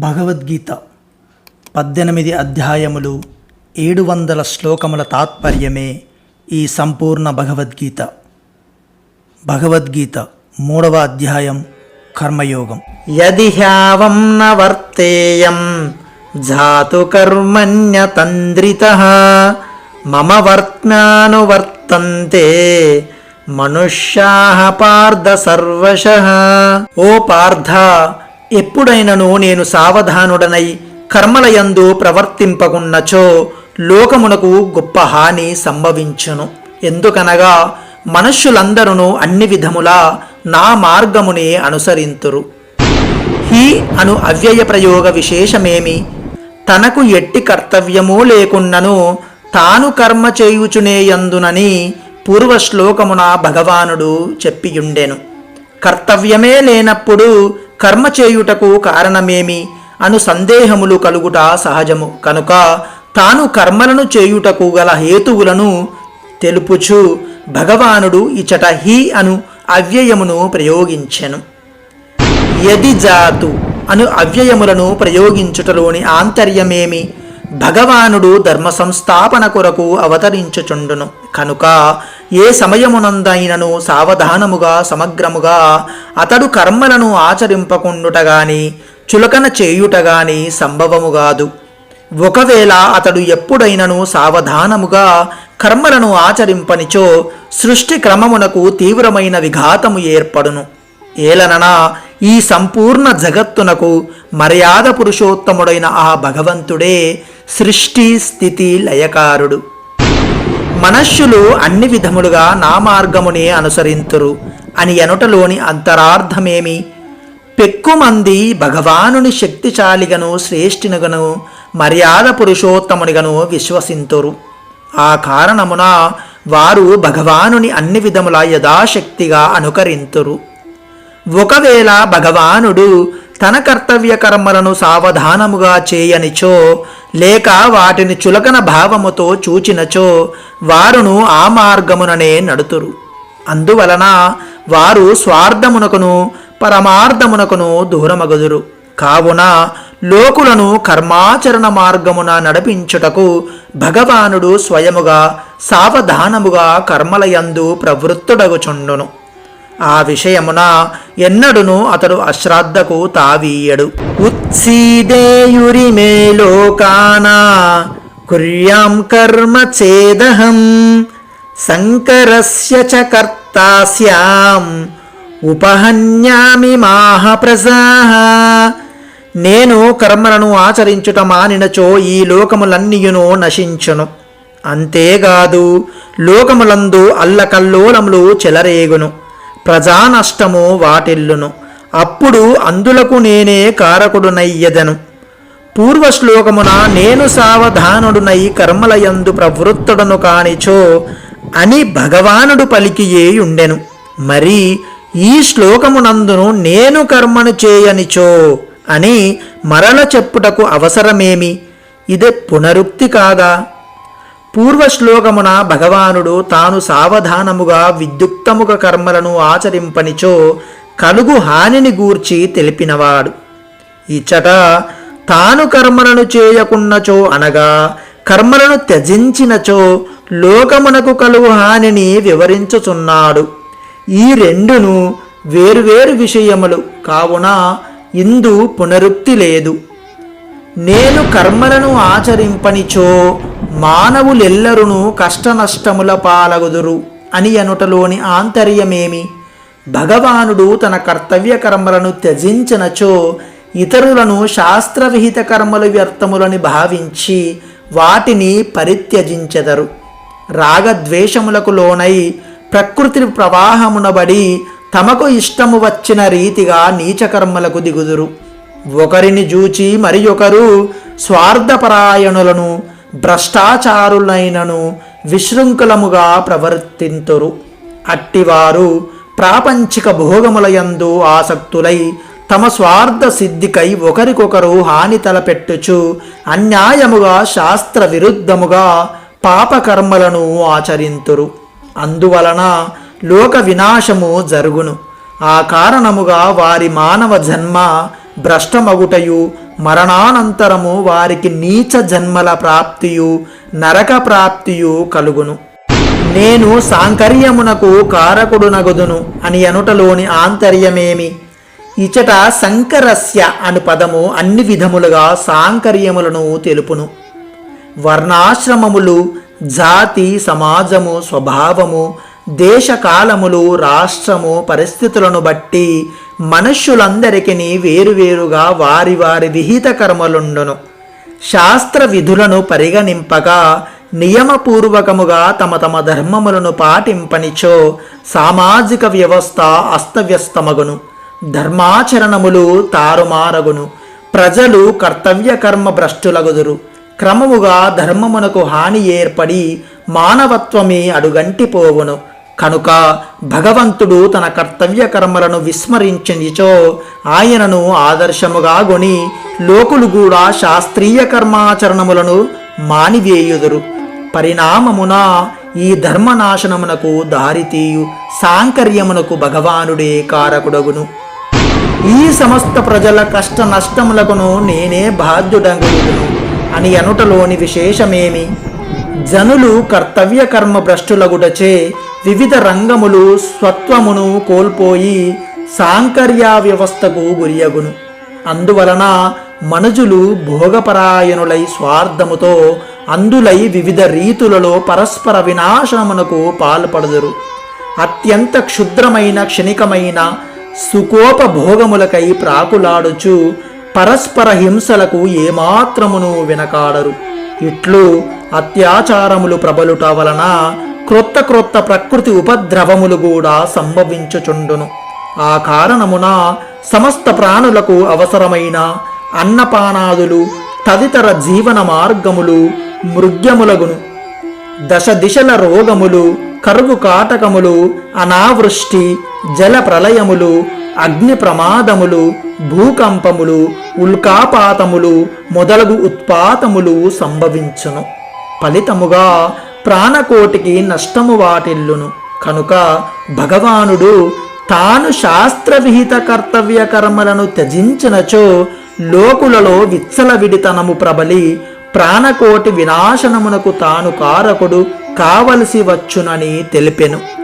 భగవద్గీత పద్దెనిమిది అధ్యాయములు ఏడు వందల శ్లోకముల తాత్పర్యమే ఈ సంపూర్ణ భగవద్గీత. భగవద్గీత మూడవ అధ్యాయం కర్మయోగం. యది హ్యావం న వర్తేయం జాతు కర్మణ్యతంద్రిత మమ వర్త్మానువర్తంతే మనుష్యా పార్థ సర్వశ. ఓ పార్థ ఎప్పుడైనను నేను సావధానుడనై కర్మలయందు ప్రవర్తింపకున్నచో లోకమునకు గొప్ప హాని సంభవించును. ఎందుకనగా మనుష్యులందరూ అన్ని విధములా నా మార్గమునే అనుసరింతురు. హి అను అవ్యయ ప్రయోగ విశేషమేమి? తనకు ఎట్టి కర్తవ్యమూ లేకున్నను తాను కర్మ చేయుచునేయందునని పూర్వశ్లోకమున భగవానుడు చెప్పియుండెను. కర్తవ్యమే లేనప్పుడు కర్మ చేయుటకు కారణమేమి? అను సందేహములు కలుగుట సహజము. కనుక తాను కర్మలను చేయుటకు గల హేతువులను తెలుపుచు భగవానుడు ఇచట హి అను అవ్యయమును ప్రయోగించెను. యది జాతు అను అవ్యయములను ప్రయోగించుటలోని ఆంతర్యమేమి? భగవానుడు ధర్మ సంస్థాపన కొరకు అవతరించుచుండును. కనుక ఏ సమయమునందైనను సావధానముగా సమగ్రముగా అతడు కర్మలను ఆచరింపకుండుట గాని చులకన చేయుట గాని సంభవముగాదు ఒకవేళ అతడు ఎప్పుడైనను సావధానముగా కర్మలను ఆచరింపనిచో సృష్టి క్రమమునకు తీవ్రమైన విఘాతము ఏర్పడును. ఏలననా ఈ సంపూర్ణ జగత్తునకు మర్యాద పురుషోత్తముడైన ఆ భగవంతుడే సృష్టి స్థితి లయకారుడు. మనుష్యులు అన్ని విధములుగా నా మార్గమునే అనుసరింతురు అని ఎనుటలోని అంతరార్థమేమి? పెక్కుమంది భగవానుని శక్తిశాలిగను శ్రేష్ఠినుగను మర్యాద పురుషోత్తమునిగను విశ్వసింతురు. ఆ కారణమున వారు భగవానుని అన్ని విధముల యథాశక్తిగా అనుకరింతురు. ఒకవేళ భగవానుడు తన కర్తవ్య కర్మలను సావధానముగా చేయనిచో లేక వాటిని చులకన భావముతో చూచినచో వారును ఆ మార్గముననే నడుతురు. అందువలన వారు స్వార్థమునకును పరమార్థమునకును దూరమగదురు. కావున లోకులను కర్మాచరణ మార్గమున నడిపించుటకు భగవానుడు స్వయముగా సావధానముగా కర్మలయందు ప్రవృత్తుడగుచుండును. ఆ విషయమున ఎన్నడును అతడు అశ్రద్ధకు తావీయడు. ఉత్సీదేయురిమే లోకానా కుర్యాం కర్మ చేదహం శంకరస్య చ కర్తాస్యాం ఉపహన్యామి మాహ నేను కర్మలను ఆచరించుట మానినచో ఈ లోకములన్నీయును నశించును. అంతేకాదు లోకములందు అల్లకల్లోలములు చెలరేగును. ప్రజానష్టము వాటిల్లును. అప్పుడు అందులకు నేనే కారకుడునయ్యదను. పూర్వశ్లోకమున నేను సావధానుడునై కర్మలయందు ప్రవృత్తుడను కానిచో అని భగవానుడు పలికియేయుండెను. మరి ఈ శ్లోకమునందును నేను కర్మను చేయనిచో అని మరల చెప్పుటకు అవసరమేమి? ఇదే పునరుక్తి కాదా? పూర్వశ్లోకమున భగవానుడు తాను సావధానముగా విద్యుక్తముగ కర్మలను ఆచరింపనిచో కలుగు హానిని గూర్చి తెలిపినవాడు. ఇచ్చట తాను కర్మలను చేయకున్నచో అనగా కర్మలను త్యజించినచో లోకమునకు కలుగు హానిని వివరించుచున్నాడు. ఈ రెండును వేరువేరు విషయములు. కావున ఇందు పునరుక్తి లేదు. నేను కర్మలను ఆచరింపనిచో మానవులెల్లరును కష్టనష్టముల పాలగుదురు అని అనుటలోని ఆంతర్యమేమి? భగవానుడు తన కర్తవ్య కర్మలను త్యజించినచో ఇతరులను శాస్త్రవిహిత కర్మలు వ్యర్థములని భావించి వాటిని పరిత్యజించెదరు. రాగద్వేషములకు లోనై ప్రకృతి ప్రవాహమునబడి తమకు ఇష్టము వచ్చిన రీతిగా నీచకర్మలకు దిగుదురు. ఒకరిని జూచి మరి ఒకరు స్వార్థపరాయణులను భ్రష్టాచారులైనను విశృంఖలముగా ప్రవర్తింతురు. అట్టివారు ప్రాపంచిక భోగములయందు ఆసక్తులై తమ స్వార్థ సిద్ధికై ఒకరికొకరు హాని తలపెట్టుచు అన్యాయముగా శాస్త్ర విరుద్ధముగా పాపకర్మలను ఆచరింతురు. అందువలన లోక వినాశము జరుగును. ఆ కారణముగా వారి మానవ జన్మ భ్రష్టమగుటయు మరణానంతరము వారికి నీచ జన్మల ప్రాప్తియు నరక ప్రాప్తియు కలుగును. నేను సాంకర్యమునకు కారకుడునగుదును అని అనుటలోని ఆంతర్యమేమి? ఇచట సంకరస్య అను పదము అన్ని విధములుగా సాంకర్యములను తెలుపును. వర్ణాశ్రమములు జాతి సమాజము స్వభావము దేశకాలములు రాష్ట్రము పరిస్థితులను బట్టి మనుష్యులందరికీ వేరువేరుగా వారి వారి విహిత కర్మలుండును. శాస్త్ర విధులను పరిగణింపగా నియమపూర్వకముగా తమ తమ ధర్మములను పాటింపనిచో సామాజిక వ్యవస్థ అస్తవ్యస్తమగును. ధర్మాచరణములు తారుమారగును. ప్రజలు కర్తవ్య కర్మ భ్రష్టులగుదురు. క్రమముగా ధర్మమునకు హాని ఏర్పడి మానవత్వమే అడుగంటిపోవును. కనుక భగవంతుడు తన కర్తవ్య కర్మలను విస్మరించినిచో ఆయనను ఆదర్శముగా గొని లోకులు కూడా శాస్త్రీయ కర్మాచరణములను మానివేయుదురు. పరిణామమున ఈ ధర్మనాశనమునకు దారితీయు సాంకర్యమునకు భగవానుడే కారకుడగును. ఈ సమస్త ప్రజల కష్ట నష్టములకును నేనే బాధ్యుడంగుడును అని అనుటలోని విశేషమేమి? జనులు కర్తవ్య కర్మ భ్రష్టులగుటచే వివిధ రంగములు స్వత్వమును కోల్పోయి సాంకర్య వ్యవస్థకు గురియగును. అందువలన మనుజులు భోగపరాయణులై స్వార్థముతో అందులై వివిధ రీతులలో పరస్పర వినాశనమునకు పాల్పడదురు. అత్యంత క్షుద్రమైన క్షణికమైన సుకోపభోగములకై ప్రాకులాడుచు పరస్పర హింసలకు ఏమాత్రమును వెనకాడరు. ఇట్లు అత్యాచారములు ప్రబలుట వలన క్రొత్త క్రొత్త ప్రకృతి ఉపద్రవములు కూడా సంభవించుచుండును. ఆ కారణమున సమస్త ప్రాణులకు అవసరమైన అన్నపానాదులు తదితర జీవన మార్గములు మృగ్యములగును. దశ దిశల రోగములు కరువు కాటకములు అనావృష్టి జల ప్రళయములు అగ్ని ప్రమాదములు భూకంపములు ఉల్కాపాతములు మొదలగు ఉత్పాతములు సంభవించును. ఫలితముగా ప్రాణకోటికి నష్టము వాటిల్లును. కనుక భగవానుడు తాను శాస్త్రవిహిత కర్తవ్య కర్మలను త్యజించినచో లోకులలో విచ్చలవిడితనము ప్రబలి ప్రాణకోటి వినాశనమునకు తాను కారకుడు కావలసి వచ్చునని తెలిపెను.